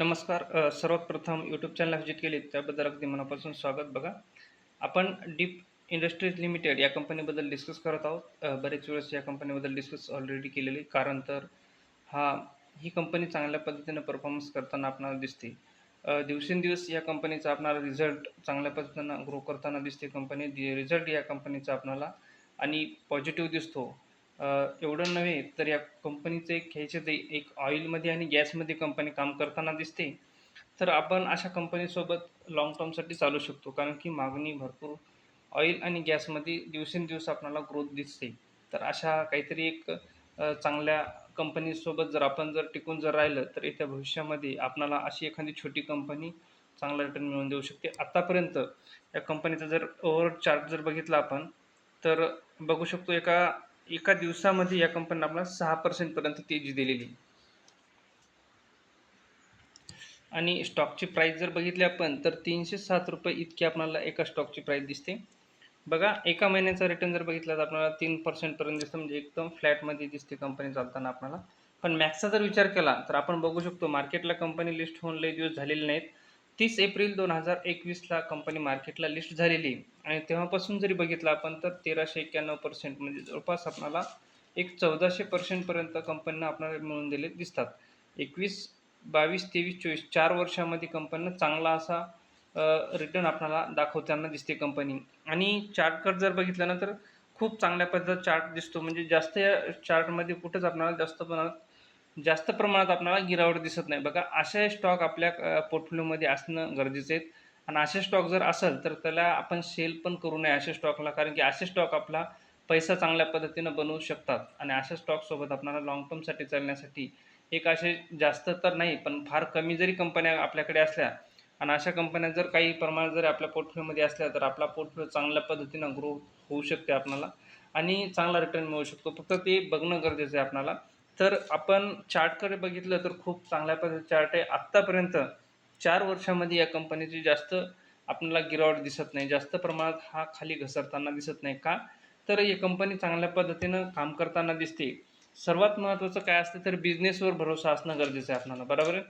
नमस्कार सर्वात प्रथम यूट्यूब चॅनल आयोजित केली त्याबद्दल अगदी मनापासून स्वागत बघा. आपण डीप इंडस्ट्रीज लिमिटेड या कंपनीबद्दल डिस्कस करत आहोत. बरेच वेळेस या कंपनीबद्दल डिस्कस ऑलरेडी केलेली कारण तर हा ही कंपनी चांगल्या पद्धतीनं परफॉर्मन्स करताना आपणाला दिसते. दिवसेंदिवस या कंपनीचा आपणाला रिझल्ट चांगल्या पद्धतीनं ग्रो करताना दिसते कंपनी रिझल्ट या कंपनीचा आपणाला आणि पॉझिटिव्ह दिसतो. अ, एवढं नव्हे तर या कंपनीचं एक घ्यायचे ते एक ऑइलमध्ये आणि गॅसमध्ये कंपनी काम करताना दिसते. तर आपण अशा कंपनीसोबत लाँग टर्मसाठी चालू शकतो कारण की मागणी भरपूर ऑइल आणि गॅसमध्ये दिवसेंदिवस आपणाला ग्रोथ दिसते. तर अशा काहीतरी एक अ, चांगल्या कंपनीसोबत जर आपण जर टिकून जर राहिलं तर येत्या भविष्यामध्ये आपणाला अशी एखादी छोटी कंपनी चांगला रिटर्न मिळवून देऊ शकते. आत्तापर्यंत या कंपनीचा जर ओव्हर चार्ट जर बघितला आपण तर बघू शकतो एका एका दिवसामध्ये या कंपनीनं आपल्याला सहा पर्सेंटपर्यंत तेजी दिलेली. आणि स्टॉकची प्राईस जर बघितली आपण तर तीनशे सात रुपये इतकी आपल्याला एका स्टॉकची प्राईस दिसते. बघा एका महिन्याचा रिटर्न जर बघितला तर आपल्याला तीन पर्सेंटपर्यंत दिसतं म्हणजे एकदम फ्लॅटमध्ये दिसते कंपनी चालताना आपल्याला. पण मॅक्सचा जर विचार केला तर आपण बघू शकतो मार्केटला कंपनी लिस्ट होऊन लई दिवस झालेले नाहीत. तीस एप्रिल दोन हजार एकवीसला कंपनी मार्केटला लिस्ट झालेली. आणि तेव्हापासून जरी बघितलं आपण तर तेराशे एक्क्याण्णव पर्सेंट म्हणजे जवळपास आपणाला एक चौदाशे पर्सेंटपर्यंत कंपनीनं आपल्याला मिळून दिले दिसतात. एकवीस बावीस तेवीस चोवीस चार वर्षामध्ये कंपनीनं चांगला असा रिटर्न आपल्याला दाखवताना दिसते कंपनी आणि चार्टकडे जर बघितलं ना तर खूप चांगल्या पद्धतीचा चार्ट दिसतो. म्हणजे जास्त या चार्टमध्ये कुठंच आपल्याला जास्त प्रमाणात जास्त प्रमाणात आपल्याला गिरावट दिसत नाही. बघा असे स्टॉक आपल्या पोर्टफोलिओमध्ये असणं गरजेचं आहे. आणि असे स्टॉक जर असेल तर त्याला आपण सेल पण करू नये अशा स्टॉकला कारण की असे स्टॉक आपला पैसा चांगल्या पद्धतीनं बनवू शकतात. आणि अशा स्टॉकसोबत आपल्याला लॉंग टर्मसाठी चालण्यासाठी एक असे जास्त तर नाही पण फार कमी जरी कंपन्या आपल्याकडे असल्या आणि अशा कंपन्या जर काही प्रमाणात जर आपल्या पोर्टफोलिओमध्ये असल्या तर आपला पोर्टफोलिओ चांगल्या पद्धतीनं ग्रो होऊ शकते आपल्याला. आणि चांगला रिटर्न मिळू शकतो. फक्त ते बघणं गरजेचं आहे आपल्याला. तर आपण चार्टकडे बघितलं तर खूप चांगल्या पद्धतीचा चार्ट आहे. आत्तापर्यंत चार वर्षामध्ये या कंपनीची जास्त आपल्याला गिरावट दिसत नाही. जास्त प्रमाणात हा खाली घसरताना दिसत नाही. का? तर ही कंपनी चांगल्या पद्धतीनं काम करताना दिसते. सर्वात महत्त्वाचं काय असतं तर बिझनेसवर भरोसा असणं गरजेचं आहे आपल्याला. बरोबर आहे?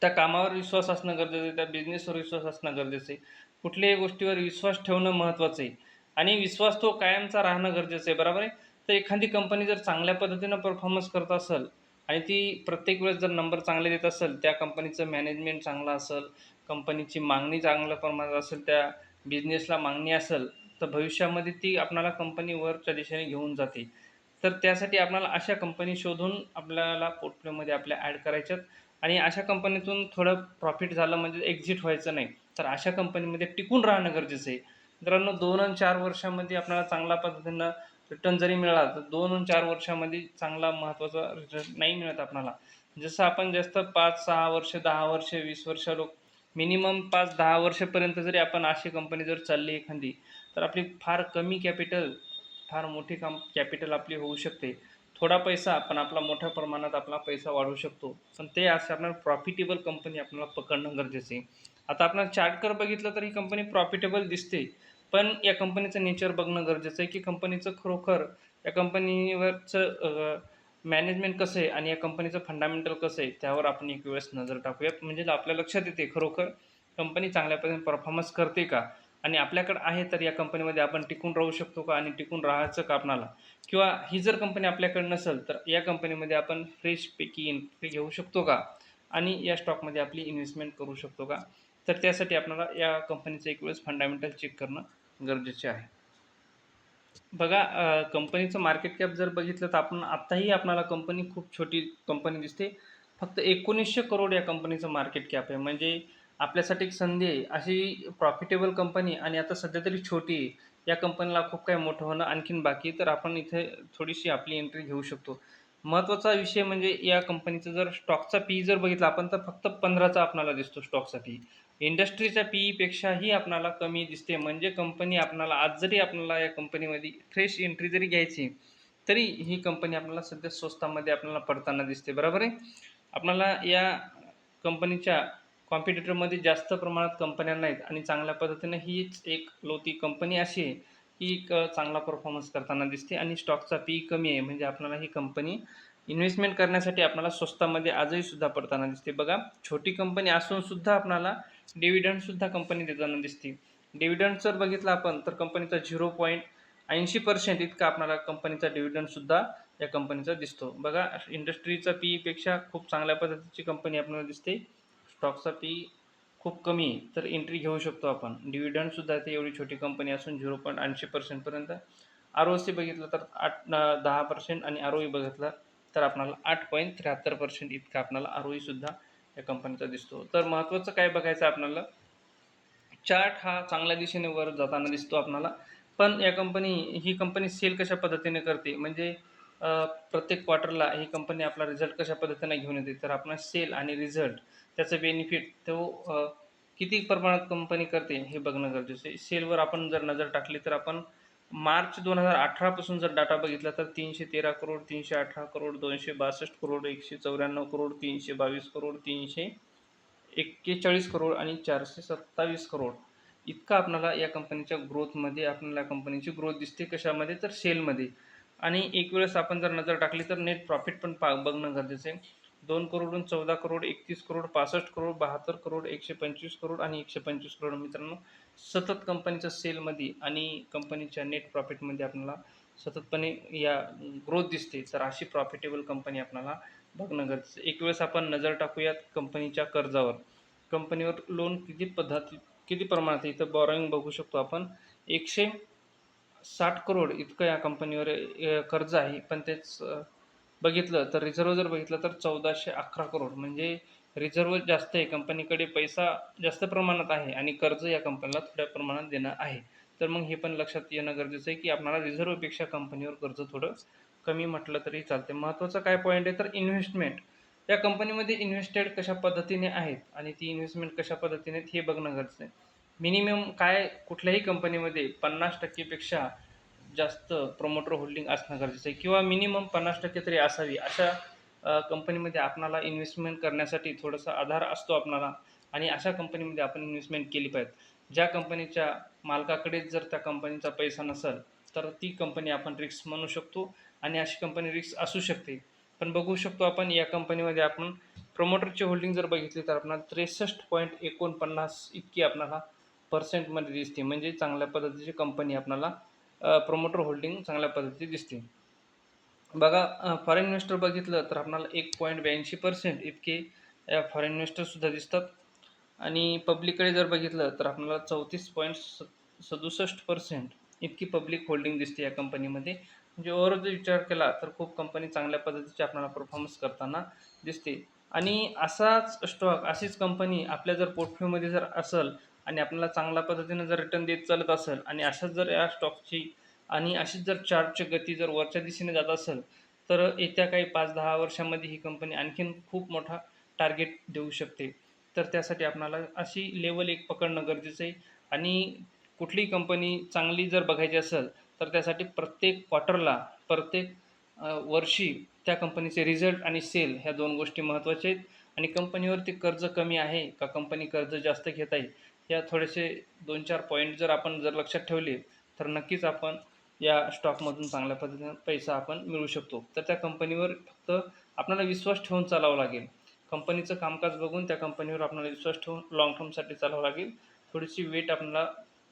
त्या कामावर विश्वास असणं गरजेचं आहे. त्या बिझनेसवर विश्वास असणं गरजेचं आहे. कुठल्याही गोष्टीवर विश्वास ठेवणं महत्त्वाचं आहे. आणि विश्वास तो कायमचा राहणं गरजेचं आहे. बरोबर आहे? तर एखादी कंपनी जर चांगल्या पद्धतीनं परफॉर्मन्स करत असेल आणि ती प्रत्येक वेळेस जर नंबर चांगले देत असेल त्या कंपनीचं मॅनेजमेंट चांगलं असेल कंपनीची मागणी चांगल्या प्रमाणात असेल त्या बिझनेसला मागणी असेल तर भविष्यामध्ये ती आपणाला कंपनी वरच्या दिशेने घेऊन जाते. तर त्यासाठी आपल्याला अशा कंपनी शोधून आपल्याला पोर्टफोलिओमध्ये आपल्या ॲड करायच्यात आणि अशा कंपनीतून थोडं प्रॉफिट झालं म्हणजे एक्झिट व्हायचं नाही. तर अशा कंपनीमध्ये टिकून राहणं गरजेचं आहे. मित्रांनो दोन आणि चार वर्षामध्ये आपल्याला चांगल्या पद्धतीनं रिटर्न जरी मिळाला तर दोन चार वर्षामध्ये चांगला महत्त्वाचा रिटर्न नाही मिळत आपणाला. जसं आपण जास्त पाच सहा वर्ष दहा वर्ष वीस वर्ष लोक मिनिमम पाच दहा वर्षापर्यंत जरी आपण अशी कंपनी जर चालली एखादी तर आपली फार कमी कॅपिटल फार मोठी काम कॅपिटल आपली होऊ शकते. थोडा पैसा पण आपला मोठ्या प्रमाणात आपला पैसा वाढवू शकतो. पण ते असं आपल्याला प्रॉफिटेबल कंपनी आपल्याला पकडणं गरजेचं आहे. आता आपण चार्टकर बघितलं तर ही कंपनी प्रॉफिटेबल दिसते. पण या कंपनीचं नेचर बघणं गरजेचं आहे की कंपनीचं खरोखर या कंपनीवरचं मॅनेजमेंट कसं आहे आणि या कंपनीचं फंडामेंटल कसं आहे त्यावर आपण एक वेळेस नजर टाकूयात. म्हणजे आपल्या लक्षात येते खरोखर कंपनी चांगल्या पद्धतीने परफॉर्मन्स करते का? आणि आपल्याकडे आहे तर या कंपनीमध्ये आपण टिकून राहू शकतो का आणि टिकून राहायचं का आपणाला किंवा ही जर कंपनी आपल्याकडे नसेल तर या कंपनीमध्ये आपण फ्रेशपैकी एंट्री घेऊ शकतो का? आणि या स्टॉकमध्ये आपली इन्व्हेस्टमेंट करू शकतो का? तर त्यासाठी आपल्याला या कंपनीचं एक वेळेस फंडामेंटल चेक करणं गरजेचे आहे. बघा कंपनीचं मार्केट कॅप जर बघितलं तर आपण आत्ताही आपणाला कंपनी खूप छोटी कंपनी दिसते. फक्त एकोणीसशे करोड या कंपनीचं मार्केट कॅप आहे. म्हणजे आपल्यासाठी एक संधी आहे. अशी प्रॉफिटेबल कंपनी आणि आता सध्या तरी छोटी आहे. या कंपनीला खूप काही मोठं होणं आणखीन बाकी तर आपण इथे थोडीशी आपली एंट्री घेऊ शकतो. महत्त्वाचा विषय म्हणजे या कंपनीचं जर स्टॉकचा पी जर बघितला आपण तर फक्त पंधराचा आपणाला दिसतो स्टॉकचा पी इंडस्ट्रीच्या पी ईपेक्षाही आपणाला कमी दिसते. म्हणजे कंपनी आपणाला आज जरी आपल्याला या कंपनीमध्ये फ्रेश एंट्री जरी घ्यायची तरी ही कंपनी आपल्याला सध्या स्वस्तामध्ये आपल्याला पडताना दिसते. बरोबर आहे? आपल्याला या कंपनीच्या कॉम्पिटिटरमध्ये जास्त प्रमाणात कंपन्या नाहीत आणि चांगल्या पद्धतीने हीच एक लोती कंपनी अशी आहे की एक चांगला परफॉर्मन्स करताना दिसते आणि स्टॉकचा पी कमी आहे. म्हणजे आपल्याला ही कंपनी इन्व्हेस्टमेंट करण्यासाठी आपल्याला स्वस्तामध्ये आजही सुद्धा पडताना दिसते. बघा छोटी कंपनी असून सुद्धा आपल्याला डिव्हिडंडसुद्धा कंपनी देताना दिसते. डिव्हिडंड जर बघितलं आपण तर कंपनीचा झिरो पॉईंट ऐंशी पर्सेंट इतका आपणाला कंपनीचा डिव्हिडंडसुद्धा या कंपनीचा दिसतो. बघा इंडस्ट्रीचा पी पेक्षा खूप चांगल्या पद्धतीची कंपनी आपल्याला दिसते. स्टॉकचा पी खूप कमी तर एंट्री घेऊ शकतो आपण. डिव्हिडंडसुद्धा ते एवढी छोटी कंपनी असून झिरो पॉईंट ऐंशी पर्सेंटपर्यंत आर ओ सी बघितलं तर आठ दहा पर्सेंट आणि आर ओ ई बघितलं तर आपणाला आठ पॉईंट त्र्याहत्तर पर्सेंट इतका आपणाला आर ओ ईसुद्धा या कंपनीचा दिसतो. तर महत्त्वाचं काय बघायचं आपल्याला? चार्ट हा चांगल्या दिशेने वर जाताना दिसतो आपल्याला. पण या कंपनी ही कंपनी सेल कशा पद्धतीने करते? म्हणजे प्रत्येक क्वार्टरला ही कंपनी आपला रिझल्ट कशा पद्धतीने घेऊन येते? तर आपण सेल आणि रिझल्ट त्याचं बेनिफिट तो किती प्रमाणात कंपनी करते हे बघणं गरजेचं आहे. सेलवर आपण जर नजर टाकली तर आपण मार्च दोन हजार अठरापासून जर डाटा बघितला तर तीनशे तेरा करोड तीनशे अठरा करोड दोनशे बासष्ट करोड एकशे चौऱ्याण्णव करोड तीनशे बावीस करोड तीनशे एक्केचाळीस करोड आणि चारशे सत्तावीस करोड इतका आपल्याला या कंपनीच्या ग्रोथमध्ये आपल्याला या कंपनीची ग्रोथ दिसते कशामध्ये? तर सेलमध्ये आणि एक वेळेस आपण जर नजर टाकली तर नेट प्रॉफिट पण पा बघणं गरजेचं आहे. दोन करोडून चौदा करोड एकतीस करोड पासष्ट करोड बहात्तर करोड एकशे पंचवीस करोड आणि एकशे पंचवीस करोड मित्रांनो. सतत कंपनीच्या सेलमध्ये आणि कंपनीच्या नेट प्रॉफिटमध्ये आपल्याला सततपणे या ग्रोथ दिसते. तर अशी प्रॉफिटेबल कंपनी आपल्याला बघणं गरजेचं एक वेळेस आपण नजर टाकूयात कंपनीच्या कर्जावर. कंपनीवर लोन किती पद्धती किती प्रमाणात इथं बॉरोईंग बघू शकतो आपण. एकशे साठ करोड इतकं या कंपनीवर कर्ज आहे. पण तेच बघितलं तर रिझर्व जर बघितलं तर चौदाशे अकरा करोड म्हणजे रिझर्व जास्त आहे कंपनीकडे पैसा जास्त प्रमाणात आहे आणि कर्ज या कंपनीला थोड्या प्रमाणात देणं आहे. तर मग हे पण लक्षात येणं गरजेचं आहे की आपणाला रिझर्वपेक्षा कंपनीवर कर्ज थोडं कमी म्हटलं तरी चालते महत्त्वाचं काय पॉईंट आहे? तर इन्व्हेस्टमेंट या कंपनीमध्ये इन्व्हेस्टेड कशा पद्धतीने आहेत आणि ती इन्व्हेस्टमेंट कशा पद्धतीने आहेत हे बघणं गरजेचं आहे. मिनिमम काय कुठल्याही कंपनीमध्ये पन्नास टक्केपेक्षा जास्त प्रोमोटर होल्डिंग असणं गरजेचं आहे. किंवा मिनिमम पन्नास टक्के तरी असावी अशा कंपनीमध्ये आपणाला इन्व्हेस्टमेंट करण्यासाठी थोडासा आधार असतो आपणाला. आणि अशा कंपनीमध्ये आपण इन्व्हेस्टमेंट केली पाहिजे ज्या कंपनीच्या मालकाकडेच जर त्या कंपनीचा पैसा नसेल तर ती कंपनी आपण रिस्क म्हणू शकतो. आणि अशी कंपनी रिक्स असू शकते. पण बघू शकतो आपण या कंपनीमध्ये आपण प्रमोटरची होल्डिंग जर बघितली तर आपणाला त्रेसष्ट पॉईंट एकोणपन्नास इतकी आपणाला पर्सेंटमध्ये दिसते. म्हणजे चांगल्या पद्धतीची कंपनी आपणाला प्रमोटर होल्डिंग चांगल्या पद्धतीची दिसते. बघा फॉरेन इन्व्हेस्टर बघितलं तर आपणाला एक पॉईंट ब्याऐंशी पर्सेंट इतके फॉरेन इन्व्हेस्टरसुद्धा दिसतात. आणि पब्लिककडे जर बघितलं तर आपल्याला चौतीस पॉईंट स सदुसष्ट पर्सेंट इतकी पब्लिक होल्डिंग दिसते या कंपनीमध्ये म्हणजे ओव्हरऑल जर विचार केला तर खूप कंपनी चांगल्या पद्धतीचे आपल्याला परफॉर्मन्स करताना दिसते. आणि असाच स्टॉक अशीच कंपनी आपल्या जर पोर्टफोलिओमध्ये जर असेल आणि आपल्याला चांगल्या पद्धतीने जर रिटर्न देत चालत असेल आणि अशाच जर या स्टॉकची आणि अशीच जर चार्टची गती जर वरच्या दिशेने जात असेल तर येत्या काही पाच दहा वर्षामध्ये ही कंपनी आणखीन खूप मोठा टार्गेट देऊ शकते. तर त्यासाठी आपणाला अशी लेवल एक पकडणं गरजेचं आहे. आणि कुठलीही कंपनी चांगली जर बघायची असेल तर त्यासाठी प्रत्येक क्वार्टरला प्रत्येक वर्षी त्या कंपनीचे रिझल्ट आणि सेल ह्या दोन गोष्टी महत्त्वाच्या आहेत. आणि कंपनीवरती कर्ज कमी आहे का कंपनी कर्ज जास्त घेत आहे या थोडेसे दोन चार पॉईंट जर आपण जर लक्षात ठेवले तर नक्कीच आपण या स्टॉकमधून चांगल्या पद्धतीने पैसा आपण मिळवू शकतो. तर त्या कंपनीवर फक्त आपल्याला विश्वास ठेवून चालावं लागेल. कंपनीचं कामकाज बघून त्या कंपनीवर आपल्याला विश्वास ठेवून लॉंग टर्मसाठी चालावं लागेल. थोडीशी वेट आपल्याला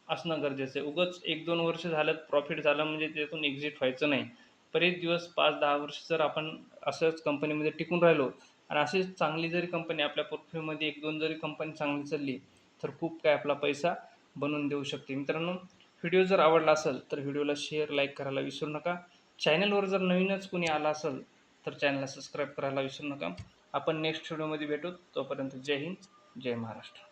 असणं गरजेचं आहे. उगाच एक दोन वर्ष झालं प्रॉफिट झालं म्हणजे त्यातून एक्झिट व्हायचं नाही. बरेच दिवस पाच दहा वर्ष जर आपण असंच कंपनीमध्ये टिकून राहिलो आणि अशीच चांगली जरी कंपनी आपल्या पोर्टफोलिओमध्ये एक दोन जरी कंपनी चांगली चालली तर खूप काय आपला पैसा बनवून देऊ शकते. मित्रांनो व्हिडिओ जर आवडला असेल तर व्हिडिओला शेअर लाईक करायला विसरू नका. चॅनलवर जर नवीनच कोणी आला असेल तर चॅनलला सबस्क्राईब करायला विसरू नका. आपण नेक्स्ट व्हिडिओमध्ये भेटू. तोपर्यंत जय हिंद जय महाराष्ट्र.